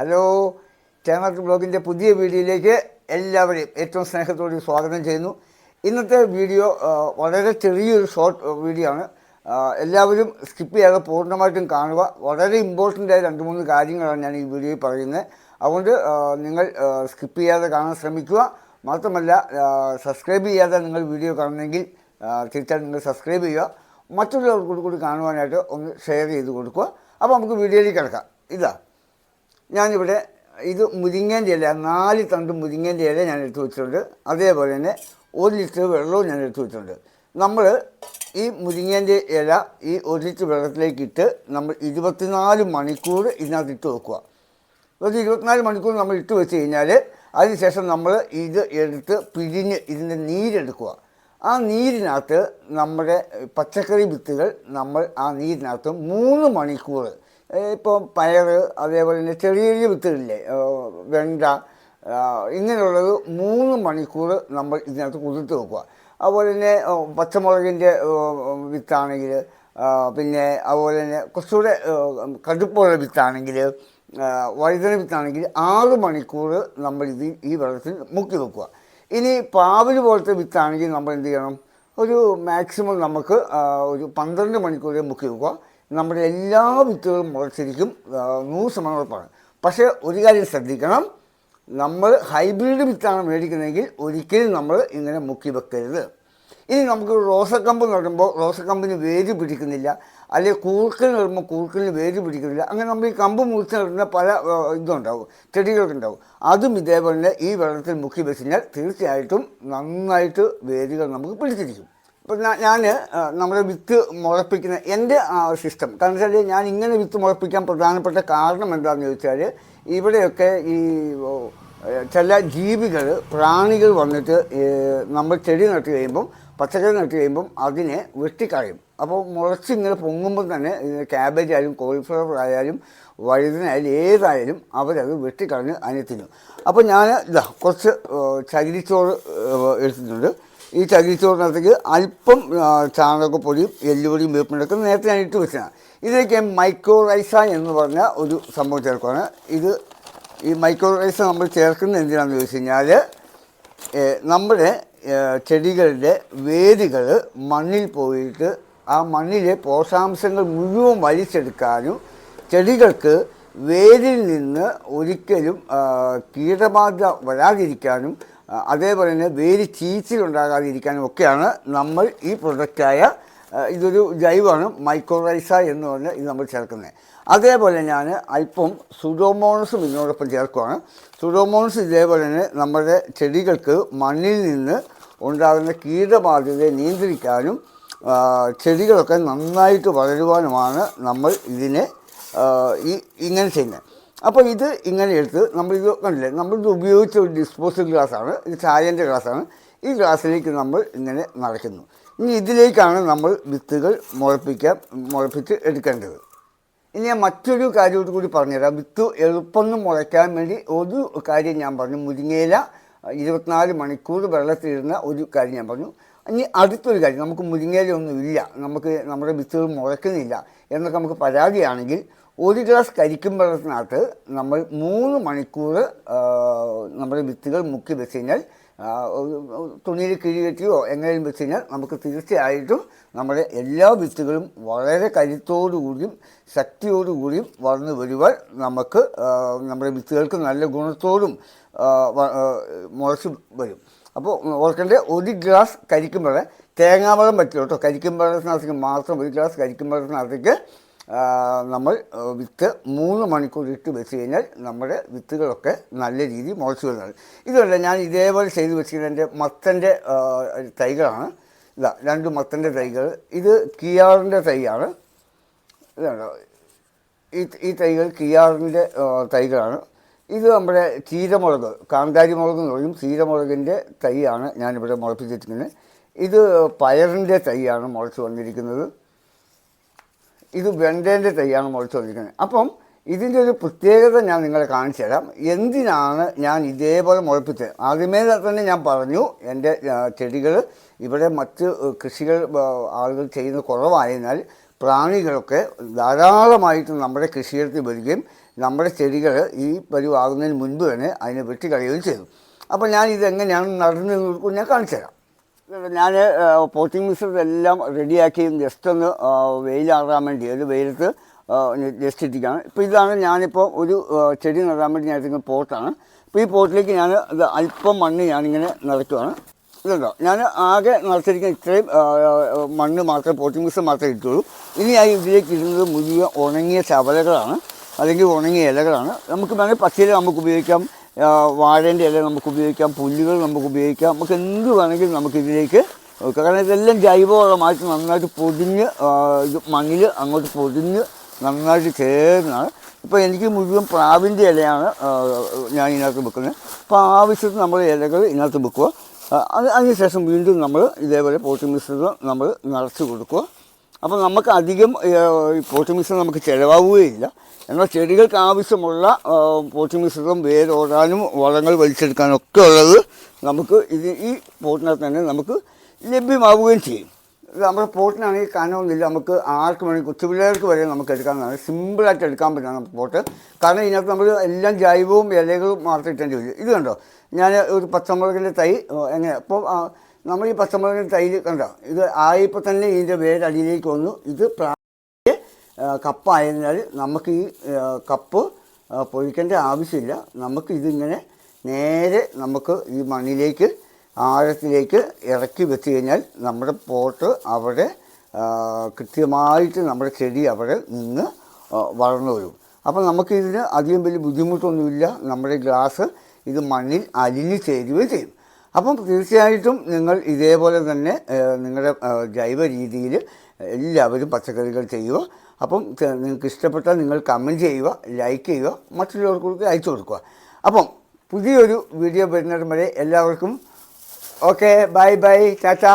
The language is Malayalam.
ഹലോ ചേനത്ത് ബ്ലോഗിന്റെ പുതിയ വീഡിയോയിലേക്ക് എല്ലാവരെയും ഏറ്റവും സ്നേഹത്തോടെ സ്വാഗതം ചെയ്യുന്നു. ഇന്നത്തെ വീഡിയോ വളരെ ചെറിയൊരു ഷോർട്ട് വീഡിയോ ആണ്. എല്ലാവരും സ്കിപ്പ് ചെയ്യാതെ പൂർണമായിട്ടും കാണുക. വളരെ ഇമ്പോർട്ടന്റ് ആയ രണ്ട് മൂന്ന് കാര്യങ്ങളാണ് ഞാൻ ഈ വീഡിയോയിൽ പറയുന്നത്. അതുകൊണ്ട് നിങ്ങൾ സ്കിപ്പ് ചെയ്യാതെ കാണാൻ ശ്രമിക്കുക. മാത്രമല്ല സബ്സ്ക്രൈബ് ചെയ്യാതെ നിങ്ങൾ വീഡിയോ കാണുന്നെങ്കിൽ തീർച്ചയായും നിങ്ങൾ സബ്സ്ക്രൈബ് ചെയ്യുക. മറ്റുള്ളവർക്ക് കൂടി കാണുവാനായിട്ട് ഒന്ന് ഷെയർ ചെയ്ത് കൊടുക്കുക. അപ്പോൾ നമുക്ക് വീഡിയോയിലേക്ക് കിടക്കാം. ഇതാ. ഞാനിവിടെ ഇത് മുരിങ്ങേന്റെ ഇല നാല് തണ്ട് മുരിങ്ങേന്റെ ഇല ഞാൻ എടുത്തു വെച്ചിട്ടുണ്ട്. അതേപോലെ തന്നെ ഒരു ലിറ്റർ വെള്ളവും ഞാൻ എടുത്തു വെച്ചിട്ടുണ്ട്. നമ്മൾ ഈ മുരിങ്ങേന്റെ ഇല ഈ ഒരു ലിറ്റർ വെള്ളത്തിലേക്ക് ഇട്ട് നമ്മൾ ഇരുപത്തിനാല് മണിക്കൂർ ഇതിനകത്ത് ഇട്ട് വെക്കുക. ഒരു ഇരുപത്തിനാല് മണിക്കൂർ നമ്മൾ ഇട്ട് വെച്ച് കഴിഞ്ഞാൽ അതിനുശേഷം നമ്മൾ ഇത് എടുത്ത് പിഴിഞ്ഞ് ഇതിന്റെ നീരെടുക്കുക. ആ നീരിനകത്ത് നമ്മുടെ പച്ചക്കറി വിത്തുകൾ നമ്മൾ ആ നീരിനകത്ത് മൂന്ന് മണിക്കൂർ ഇപ്പം പയർ അതേപോലെ തന്നെ ചെറിയ ചെറിയ വിത്തുകളില്ലേ വെണ്ട ഇങ്ങനെയുള്ളത് മൂന്ന് മണിക്കൂർ നമ്മൾ ഇതിനകത്ത് കുതിർത്ത് വെക്കുക. അതുപോലെ തന്നെ പച്ചമുളകിന്റെ വിത്താണെങ്കിൽ പിന്നെ അതുപോലെ തന്നെ കുറച്ചുകൂടെ കടുപ്പുള്ള വിത്താണെങ്കിൽ വഴുതന വിത്താണെങ്കിൽ ആറ് മണിക്കൂർ നമ്മൾ ഇത് ഈ വെള്ളത്തിൽ മുക്കി വെക്കുക. ഇനി പാവൽ പോലത്തെ വിത്താണെങ്കിൽ നമ്മൾ എന്ത് ചെയ്യണം? ഒരു മാക്സിമം നമുക്ക് ഒരു പന്ത്രണ്ട് മണിക്കൂർ മുക്കി വെക്കുക. നമ്മുടെ എല്ലാ വിത്തുകളും മുളച്ചിരിക്കും നൂറ് ശതമാനം ഉറപ്പാണ്. പക്ഷേ ഒരു കാര്യം ശ്രദ്ധിക്കണം. നമ്മൾ ഹൈബ്രിഡ് വിത്താണ് മേടിക്കുന്നതെങ്കിൽ ഒരിക്കലും നമ്മൾ ഇങ്ങനെ മുക്കി വെക്കരുത്. ഇനി നമുക്ക് റോസക്കമ്പ് നടുമ്പോൾ റോസക്കമ്പിന് വേര് പിടിക്കുന്നില്ല. അല്ലെങ്കിൽ കൂർക്കൽ നടുമ്പോൾ കൂർക്കലിന് വേര് പിടിക്കുന്നില്ല. അങ്ങനെ നമ്മൾ ഈ കമ്പ് മുറിച്ച് നടുന്ന പല ഇതുണ്ടാവും ചെടികൾക്കുണ്ടാവും. അതും ഇതേപോലെ ഈ വെള്ളത്തിൽ മുക്കി വെച്ച് കഴിഞ്ഞാൽ തീർച്ചയായിട്ടും നന്നായിട്ട് വേരുകൾ നമുക്ക് പിടിച്ചിരിക്കും. ഞാൻ നമ്മുടെ വിത്ത് മുളപ്പിക്കുന്ന എന്റെ സിസ്റ്റം. കാരണം വെച്ചാൽ ഞാൻ ഇങ്ങനെ വിത്ത് മുളപ്പിക്കാൻ പ്രധാനപ്പെട്ട കാരണം എന്താണെന്ന് ചോദിച്ചാൽ ഇവിടെയൊക്കെ ഈ ചില ജീവികൾ പ്രാണികൾ വന്നിട്ട് നമ്മൾ ചെടി നട്ട് കഴിയുമ്പം പച്ചക്കറി നട്ട് കഴിയുമ്പം അതിനെ വെട്ടിക്കളയും. അപ്പോൾ മുളച്ചിങ്ങനെ പൊങ്ങുമ്പോൾ തന്നെ ക്യാബേജ് ആയാലും കോളിഫ്ലവർ ആയാലും വഴുതനായാലും ഏതായാലും അവരത് വെട്ടിക്കളഞ്ഞ് അതിനെ തിന്നും. അപ്പോൾ ഞാൻ ഇതാ കുറച്ച് ചകിരിച്ചോറ് എടുത്തിട്ടുണ്ട്. ഈ ചകിരിച്ചോറിനകത്തേക്ക് അല്പം ചാണകപ്പൊടിയും എല്ലുപൊടിയും വേപ്പിനൊക്കെ നേരത്തെ ഞാൻ ഇട്ട് വെച്ചതാണ്. ഇതിലേക്ക് മൈക്രോറൈസ എന്ന് പറഞ്ഞ ഒരു സംഭവം ചേർക്കുകയാണ് ഇത് ഈ മൈക്രോറൈസ നമ്മൾ ചേർക്കുന്നത് എന്തിനാണെന്ന് ചോദിച്ചു കഴിഞ്ഞാൽ നമ്മുടെ ചെടികളുടെ വേരുകൾ മണ്ണിൽ പോയിട്ട് ആ മണ്ണിലെ പോഷാംശങ്ങൾ മുഴുവൻ വലിച്ചെടുക്കാനും ചെടികൾക്ക് വേരിൽ നിന്ന് ഒരിക്കലും കീടബാധ വരാതിരിക്കാനും അതേപോലെ തന്നെ വേര് ചീച്ചിലുണ്ടാകാതിരിക്കാനും ഒക്കെയാണ് നമ്മൾ ഈ പ്രൊഡക്റ്റായ ഇതൊരു ജൈവമാണ് മൈക്രോറൈസ എന്ന് പറഞ്ഞ് ഇത് നമ്മൾ ചേർക്കുന്നത്. അതേപോലെ ഞാൻ അല്പം സുഡോമോണസും ഇതിനോടൊപ്പം ചേർക്കുകയാണ് സുഡോമോണസ് ഇതേപോലെ തന്നെ നമ്മുടെ ചെടികൾക്ക് മണ്ണിൽ നിന്ന് ഉണ്ടാകുന്ന കീടബാധ്യതയെ നിയന്ത്രിക്കാനും ചെടികളൊക്കെ നന്നായിട്ട് വളരുവാനുമാണ് നമ്മൾ ഇതിനെ ഈ ഇങ്ങനെ ചെയ്യുന്നത്. അപ്പോൾ ഇത് ഇങ്ങനെ എടുത്ത് ഇത് കണ്ടില്ലേ? നമ്മളിത് ഉപയോഗിച്ച ഒരു ഡിസ്പോസൽ ഗ്ലാസ്സാണ്. ഇത് ചായന്റെ ഗ്ലാസ്സാണ്. ഈ ഗ്ലാസ്സിലേക്ക് നമ്മൾ ഇങ്ങനെ നടക്കുന്നു. ഇനി ഇതിലേക്കാണ് നമ്മൾ വിത്തുകൾ മുളപ്പിക്കാൻ മുളപ്പിച്ച് എടുക്കേണ്ടത്. ഇനി ഞാൻ മറ്റൊരു കാര്യത്തോട് കൂടി പറഞ്ഞുതരാം. വിത്ത് എളുപ്പം മുളയ്ക്കാൻ വേണ്ടി ഒരു കാര്യം ഞാൻ പറഞ്ഞു. മുരിങ്ങയില ഇരുപത്തിനാല് മണിക്കൂർ വെള്ളത്തിലിരുന്ന ഒരു കാര്യം ഞാൻ പറഞ്ഞു. ഇനി അടുത്തൊരു കാര്യം. നമുക്ക് മുരിങ്ങയിലൊന്നും ഇല്ല. നമുക്ക് നമ്മുടെ വിത്തുകൾ മുളയ്ക്കുന്നില്ല. എന്നൊക്കെ നമുക്ക് പരാതിയാണെങ്കിൽ ഒരു ഗ്ലാസ് കരിക്കും നമ്മൾ മൂന്ന് മണിക്കൂർ നമ്മുടെ വിത്തുകൾ മുക്കി വെച്ച് കഴിഞ്ഞാൽ തുണിയിൽ കിഴി കെട്ടിയോ എങ്ങനെയും വെച്ച് കഴിഞ്ഞാൽ നമുക്ക് തീർച്ചയായിട്ടും നമ്മുടെ എല്ലാ വിത്തുകളും വളരെ കരുത്തോടുകൂടിയും ശക്തിയോടുകൂടിയും വളർന്നു വരുവാൻ നമുക്ക് നമ്മുടെ വിത്തുകൾക്ക് നല്ല ഗുണത്തോടും മുളച്ച് വരും. അപ്പോൾ ഓർക്കേണ്ട ഒരു ഗ്ലാസ് കരിക്കും തേങ്ങാവളം പറ്റില്ല കേട്ടോ. കരിക്കും വെള്ളത്തിനകത്തേക്ക് മാത്രം ഒരു ഗ്ലാസ് കരിക്കും വെള്ളത്തിനകത്തേക്ക് ആ, നമ്മൾ വിത്ത് മൂന്ന് മണിക്കൂർ ഇട്ട് വെച്ച് കഴിഞ്ഞാൽ നമ്മുടെ വിത്തുകളൊക്കെ നല്ല രീതിയിൽ മുളച്ച് വരുന്നത് ഇതല്ല ഞാൻ ഇതേപോലെ ചെയ്ത് വെച്ചിരിക്കുന്ന എന്റെ മത്തന്റെ തൈകളാണ്. ഇതാ രണ്ട് മത്തന്റെ തൈകൾ. ഇത് കിയാറിന്റെ തൈയാണ്. ഇതാണ് ഈ ഈ തൈകൾ കിയാറിന്റെ തൈകളാണ്. ഇത് നമ്മുടെ ചീരമുളക് കാന്താരി മുളക് എന്ന് പറയും. ചീരമുളകിന്റെ തൈയാണ് ഞാനിവിടെ മുളപ്പിച്ചിരിക്കുന്നത്. ഇത് പയറിന്റെ തൈയാണ് മുളച്ച് വന്നിരിക്കുന്നത്. ഇത് വെണ്ടേന്റെ തൈയാണ് മുളച്ച് വന്നിരിക്കുന്നത് അപ്പം ഇതിന്റെ ഒരു പ്രത്യേകത ഞാൻ നിങ്ങളെ കാണിച്ചു തരാം. എന്തിനാണ് ഞാൻ ഇതേപോലെ മുളപ്പിച്ചത്? ആദ്യമേ തന്നെ ഞാൻ പറഞ്ഞു എന്റെ ചെടികൾ ഇവിടെ മറ്റ് കൃഷികൾ ആളുകൾ ചെയ്യുന്ന കുറവായതിനാൽ പ്രാണികളൊക്കെ ധാരാളമായിട്ട് നമ്മുടെ കൃഷിയിടത്തിൽ വരികയും നമ്മുടെ ചെടികൾ ഈ പരിവാകുന്നതിന് മുൻപ് തന്നെ അതിനെ വെട്ടിക്കളയുകയും ചെയ്തു. അപ്പോൾ ഞാൻ ഇതെങ്ങനെയാണ് നടന്നു ഞാൻ കാണിച്ചു തരാം. ഞാൻ പോട്ടിംഗ് മിക്സർ എല്ലാം റെഡിയാക്കി ജസ്റ്റ് ഒന്ന് വെയിലാറാൻ വേണ്ടി ഒരു വെയിലത്ത് ജസ്റ്റ് ഇട്ടിരിക്കുകയാണ്. ഇപ്പോൾ ഇതാണ് ഞാനിപ്പോൾ ഒരു ചെടി നടാൻ വേണ്ടി ഞാൻ എടുക്കുന്ന പോട്ടാണ്. അപ്പോൾ ഈ പോട്ടിലേക്ക് ഞാൻ ഇത് അല്പം മണ്ണ് ഞാനിങ്ങനെ നിറയ്ക്കുവാണ്. ഇതുണ്ടോ? ഞാൻ ആകെ നിറച്ചിരിക്കുന്ന ഇത്രയും മണ്ണ് മാത്രമേ പോട്ടിംഗ് മിക്സർ മാത്രമേ ഇട്ടുള്ളൂ ഇനി ആ ഇതിലേക്ക് ഇടുന്നത് മുഴുവൻ ഉണങ്ങിയ ചവലകളാണ് അല്ലെങ്കിൽ ഉണങ്ങിയ ഇലകളാണ്. നമുക്ക് വേണമെങ്കിൽ പച്ചയില നമുക്ക് ഉപയോഗിക്കാം. വാഴേന്റെ ഇല നമുക്ക് ഉപയോഗിക്കാം പുല്ലുകൾ നമുക്ക് ഉപയോഗിക്കാം നമുക്ക് എന്ത് വേണമെങ്കിലും നമുക്ക് ഇതിലേക്ക് കാരണം ഇതെല്ലാം ജൈവവളമായിട്ട് നന്നായിട്ട് പൊതിഞ്ഞ് ഇത് മണ്ണിൽ അങ്ങോട്ട് പൊതിഞ്ഞ് നന്നായിട്ട് ചേർന്നാണ് ഇപ്പോൾ എനിക്ക് മുഴുവൻ പ്രാവിന്റെ ഇലയാണ് ഞാൻ ഇതിനകത്ത് വെക്കുന്നത്. അപ്പോൾ ആവശ്യത്തിന് നമ്മൾ ഇലകൾ ഇതിനകത്ത് വെക്കുക. അത് അതിനുശേഷം വീണ്ടും നമ്മൾ ഇതേപോലെ പോട്ടി മിശ്രിതം നമ്മൾ നിറച്ച് കൊടുക്കുക. അപ്പോൾ നമുക്ക് അധികം പോട്ടി മിശ്രിതം നമുക്ക് ചിലവാകുകയില്ല. എന്നാൽ ചെടികൾക്ക് ആവശ്യമുള്ള പോട്ടി മിശ്രിതം വേരോടാനും വളങ്ങൾ വലിച്ചെടുക്കാനും ഒക്കെ ഉള്ളത് നമുക്ക് ഇത് ഈ പോട്ടിനകത്ത് തന്നെ നമുക്ക് ലഭ്യമാവുകയും ചെയ്യും. നമ്മുടെ പോട്ടിനാണെങ്കിൽ കനമൊന്നുമില്ല. നമുക്ക് ആർക്ക് വേണമെങ്കിൽ കൊച്ചുപിള്ളേർക്ക് വരെ നമുക്ക് എടുക്കാവുന്നതാണ്. സിമ്പിളായിട്ട് എടുക്കാൻ പറ്റുന്ന പോട്ട് കാരണം ഇതിനകത്ത് നമ്മൾ എല്ലാം ജൈവവും ഇലകളും മാത്രം ഇട്ടേണ്ടി വരും. ഇത് കണ്ടോ? ഞാൻ ഒരു പച്ചമുളകിന്റെ തൈ എങ്ങനെ? അപ്പോൾ നമ്മൾ ഈ പച്ചമുളക് തൈ കണ്ട? ഇത് ആയപ്പോൾ തന്നെ ഇതിന്റെ വേരടിയിലേക്ക് വന്നു. ഇത് പ്രായ കപ്പായതിനാൽ നമുക്ക് ഈ കപ്പ് പൊഴിക്കേണ്ട ആവശ്യമില്ല. നമുക്ക് ഇതിങ്ങനെ നേരെ നമുക്ക് ഈ മണ്ണിലേക്ക് ആഴത്തിലേക്ക് ഇറക്കി വെച്ച് കഴിഞ്ഞാൽ നമ്മുടെ പോട്ട് അവിടെ കൃത്യമായിട്ട് നമ്മുടെ ചെടി അവിടെ നിന്ന് വളർന്നു വരും. അപ്പോൾ നമുക്കിതിന് അധികം വലിയ ബുദ്ധിമുട്ടൊന്നുമില്ല. നമ്മുടെ ഗ്ലാസ് ഇത് മണ്ണിൽ അലിഞ്ഞു ചേരുകയും ചെയ്യും. അപ്പം തീർച്ചയായിട്ടും നിങ്ങൾ ഇതേപോലെ തന്നെ നിങ്ങളുടെ ജൈവ രീതിയിൽ എല്ലാവരും പച്ചക്കറികൾ ചെയ്യുക. അപ്പം നിങ്ങൾക്ക് ഇഷ്ടപ്പെട്ടാൽ നിങ്ങൾ കമന്റ് ചെയ്യുക ലൈക്ക് ചെയ്യുക മറ്റുള്ളവർക്ക് അയച്ചു കൊടുക്കുക. അപ്പം പുതിയൊരു വീഡിയോ വരുന്നിടം വരെ എല്ലാവർക്കും ഓക്കെ ബൈ ബൈ ടാറ്റ